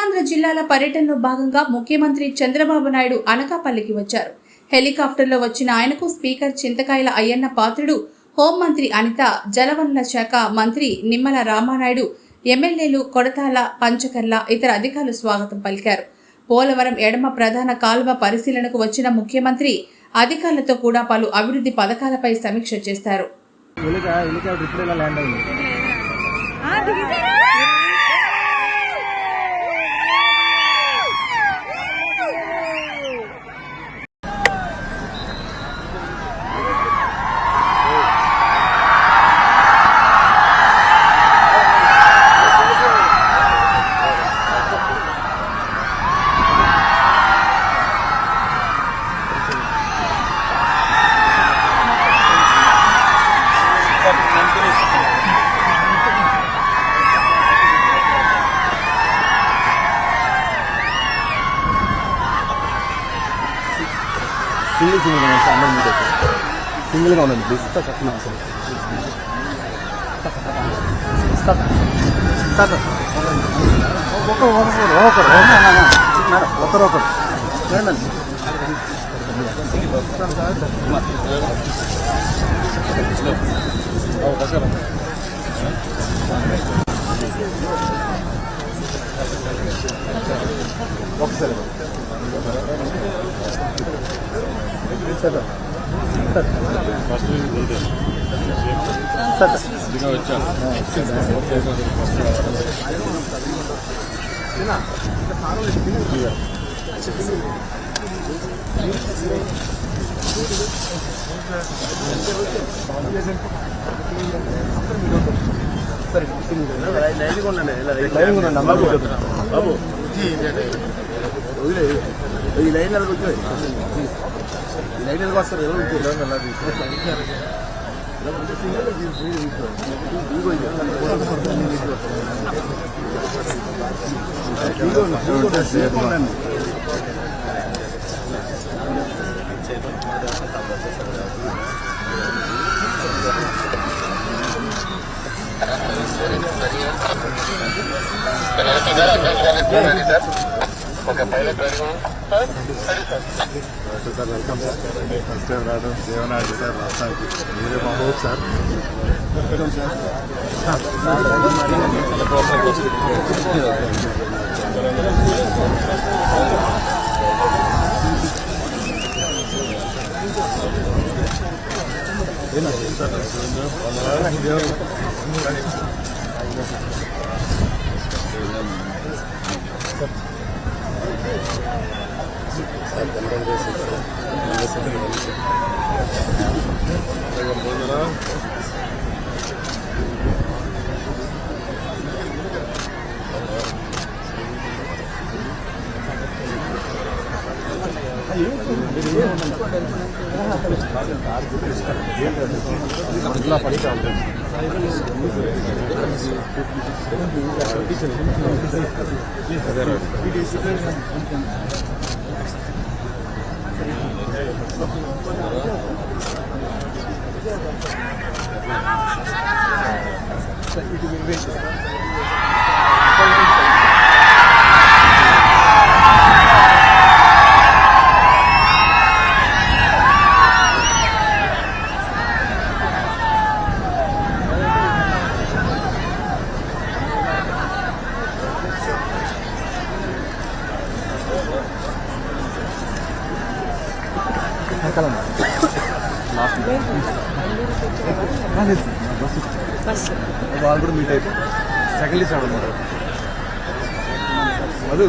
ఉత్తరాంధ్ర జిల్లాల పర్యటనలో భాగంగా ముఖ్యమంత్రి చంద్రబాబు నాయుడు అనకాపల్లికి వచ్చారు. హెలికాప్టర్లో వచ్చిన ఆయనకు స్పీకర్ చింతకాయల అయ్యన్న పాత్రుడు హోంమంత్రి అనిత జలవనరుల శాఖ మంత్రి నిమ్మల రామానాయుడు ఎమ్మెల్యేలు కొడతాల పంచకర్ల ఇతర అధికారులు స్వాగతం పలికారు. పోలవరం ఎడమ ప్రధాన కాలువ పరిశీలనకు వచ్చిన ముఖ్యమంత్రి అధికారులతో కూడా పలు అభివృద్ధి పథకాలపై సమీక్ష చేశారు సింగిల్ సింగిల్ గా సార్ అందరం మీట్ సింగిల్ గా ఉండండి please sir sir sir sir sir ఒకరు ఒకరు ఒకరు మేడం ఒకరు ఒకరు మేడం ఒకసారి సార్. సార్. సార్. లైన్గా ఉండండి. బాబు. బాబు. ¿Y la algo yo? ¿Y la algo hace el que no la no, no, no, no, no, no, no, no, no, sir welcome sir first time రావడం దేవనాడు sir రాష్ట్రానికి మీరే మా హోప్ సార్ వెల్కమ్ సార్ ఇట్లా పడితే వాళ్ళు 그랬었어. 그랬었어. 내가 뭐더라? நல்லா படிக்காம Thank you. కూడా మీట్ అయిపోయి సెకండ్ ఇచ్చాడు అనమాట Madhu.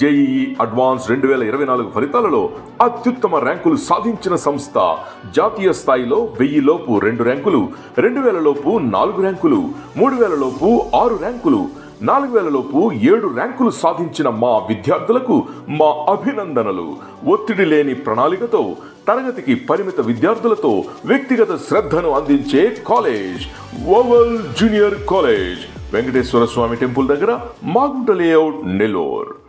జేఈఈ అడ్వాన్స్ రెండు వేల ఇరవై నాలుగు ఫలితాలలో అత్యుత్తమ ర్యాంకులు సాధించిన సంస్థ జాతీయ స్థాయిలో వెయ్యి లోపు రెండు ర్యాంకులు రెండు వేల లోపు నాలుగు ర్యాంకులు మూడు వేల లోపు ఆరు ర్యాంకులు నాలుగు వేల లోపు ఏడు ర్యాంకులు సాధించిన మా విద్యార్థులకు మా అభినందనలు. ఒత్తిడి లేని ప్రణాళికతో తరగతికి పరిమిత విద్యార్థులతో వ్యక్తిగత శ్రద్ధను అందించే college oval junior college Venkateswara Swamy temple దగ్గర మాగుంట లేఅవుట్ నెల్లూరు.